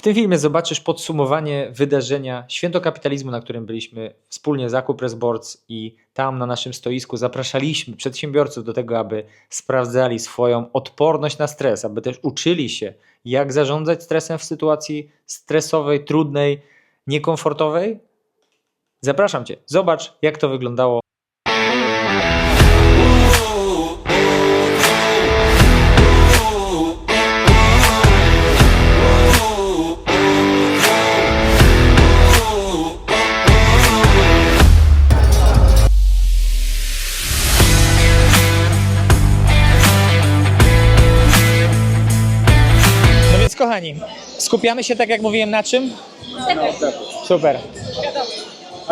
W tym filmie zobaczysz podsumowanie wydarzenia Święto Kapitalizmu, na którym byliśmy wspólnie z Akupres Boards i tam na naszym stoisku zapraszaliśmy przedsiębiorców do tego, aby sprawdzali swoją odporność na stres, aby też uczyli się, jak zarządzać stresem w sytuacji stresowej, trudnej, niekomfortowej. Zapraszam Cię, zobacz jak to wyglądało kochani, skupiamy się tak jak mówiłem na czym? Super.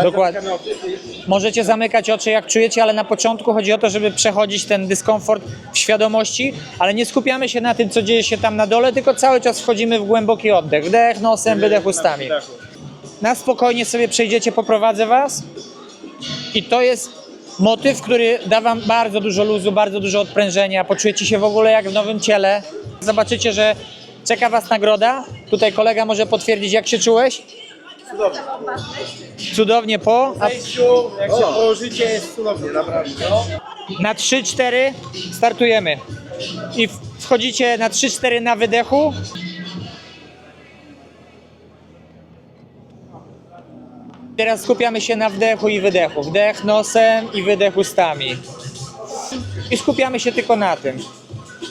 Dokładnie. Możecie zamykać oczy jak czujecie, ale na początku chodzi o to, żeby przechodzić ten dyskomfort w świadomości, ale nie skupiamy się na tym, co dzieje się tam na dole, tylko cały czas wchodzimy w głęboki oddech. Wdech nosem, wydech ustami. Na spokojnie sobie przejdziecie, poprowadzę was. I to jest motyw, który da wam bardzo dużo luzu, bardzo dużo odprężenia. Poczujecie się w ogóle jak w nowym ciele. Zobaczycie, że czeka was nagroda. Tutaj kolega może potwierdzić, jak się czułeś. Cudownie po. A wejściu, jak się położycie, jest cudownie, naprawdę. na 3-4 startujemy. I w- wchodzicie na 3-4 na wydechu. Teraz skupiamy się na wdechu i wydechu. Wdech nosem i wydech ustami. I skupiamy się tylko na tym.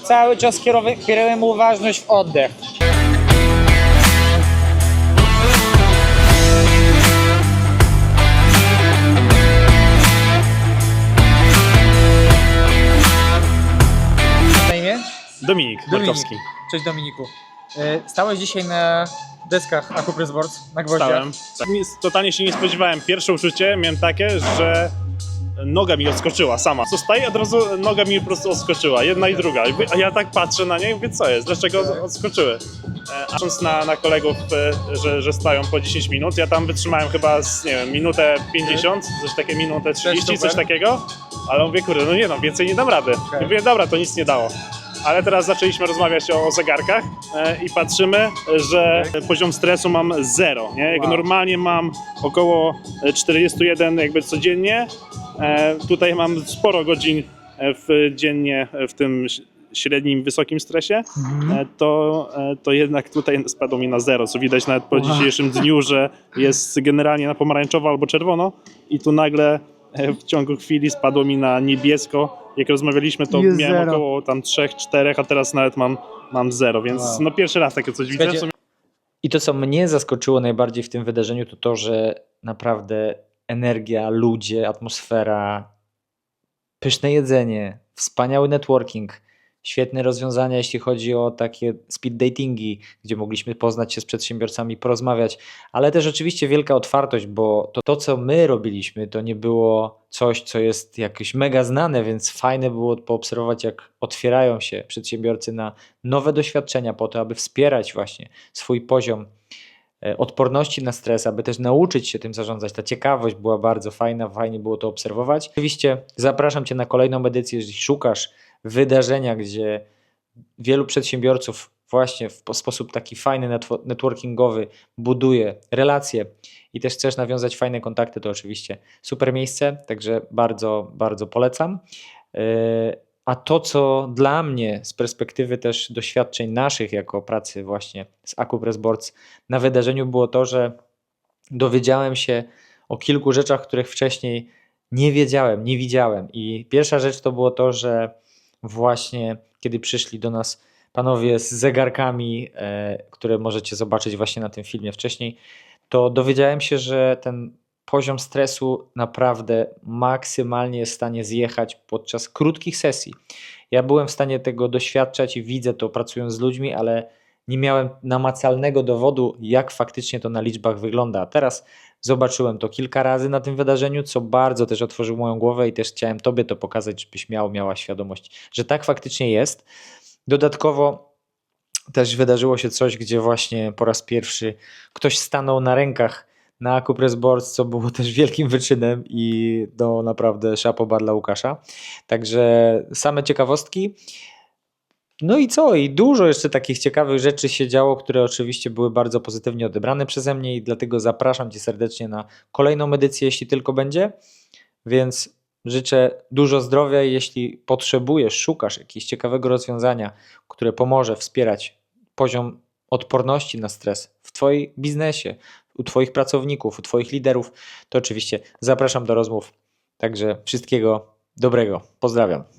Cały czas kierujemy uważność w oddech. Na imię? Dominik. Cześć Dominiku. E, Stałeś dzisiaj na deskach Akupres Boards, na gwoździach. Stałem. Tak. Nic- Totalnie się nie spodziewałem. Pierwsze uczucie miałem takie, że noga mi odskoczyła sama. Zostaje, od razu noga mi po prostu odskoczyła, jedna i druga. I A ja tak patrzę na nie i mówię, co jest, dlaczego od- odskoczyły? E, A patrząc na, na kolegów, e, że, że stają po 10 minut, ja tam wytrzymałem chyba z, nie wiem, minutę 50, coś takie minutę 30, coś super. takiego, ale mówię, kurde, no nie no, więcej nie dam rady. I mówię, dobra, to nic nie dało. Ale teraz zaczęliśmy rozmawiać o zegarkach e, i patrzymy, że poziom stresu mam zero. Nie? Jak Wow. normalnie mam około e, 41 jakby codziennie, tutaj mam sporo godzin e, w, dziennie e, w tym średnim, wysokim stresie, e, to, e, to jednak tutaj spadło mi na zero, co widać nawet po Wow. dzisiejszym dniu, że jest generalnie na pomarańczowo albo czerwono i tu nagle e, w ciągu chwili spadło mi na niebiesko. Jak rozmawialiśmy, to Jest miałem zero. około tam 3-4, a teraz nawet mam, mam zero, więc Wow. no pierwszy raz takie coś widzę. I to, co mnie zaskoczyło najbardziej w tym wydarzeniu, to to, że naprawdę energia, ludzie, atmosfera, pyszne jedzenie, wspaniały networking, świetne rozwiązania, jeśli chodzi o takie speed datingi, gdzie mogliśmy poznać się z przedsiębiorcami, porozmawiać, ale też oczywiście wielka otwartość, bo to, to co my robiliśmy, to nie było coś, co jest jakieś mega znane, więc fajne było poobserwować, jak otwierają się przedsiębiorcy na nowe doświadczenia po to, aby wspierać właśnie swój poziom odporności na stres, aby też nauczyć się tym zarządzać. Ta ciekawość była bardzo fajna, fajnie było to obserwować. Oczywiście zapraszam Cię na kolejną edycję, jeżeli szukasz wydarzenia, gdzie wielu przedsiębiorców właśnie w po- sposób taki fajny, netwo- networkingowy buduje relacje i też chcesz nawiązać fajne kontakty, to oczywiście super miejsce, także bardzo, bardzo polecam. A to, co dla mnie z perspektywy też doświadczeń naszych jako pracy właśnie z Akupres Boards na wydarzeniu było to, że dowiedziałem się o kilku rzeczach, których wcześniej nie wiedziałem, nie widziałem. I pierwsza rzecz to było to, że właśnie kiedy przyszli do nas panowie z zegarkami, e, które możecie zobaczyć właśnie na tym filmie wcześniej, to dowiedziałem się, że ten poziom stresu naprawdę maksymalnie jest w stanie zjechać podczas krótkich sesji. Ja byłem w stanie tego doświadczać i widzę to pracując z ludźmi, ale nie miałem namacalnego dowodu, jak faktycznie to na liczbach wygląda. A teraz zobaczyłem to kilka razy na tym wydarzeniu, co bardzo też otworzyło moją głowę i też chciałem Tobie to pokazać, żebyś miał, miała świadomość, że tak faktycznie jest. Dodatkowo też wydarzyło się coś, gdzie właśnie po raz pierwszy ktoś stanął na rękach na Akupres Boards, co było też wielkim wyczynem i no naprawdę szapoba dla Łukasza. Także same ciekawostki. No i co? I dużo jeszcze takich ciekawych rzeczy się działo, które oczywiście były bardzo pozytywnie odebrane przeze mnie i dlatego zapraszam Cię serdecznie na kolejną edycję, jeśli tylko będzie. Więc życzę dużo zdrowia i jeśli potrzebujesz, szukasz jakiegoś ciekawego rozwiązania, które pomoże wspierać poziom odporności na stres w Twoim biznesie, u Twoich pracowników, u Twoich liderów, to oczywiście zapraszam do rozmów. Także wszystkiego dobrego. Pozdrawiam.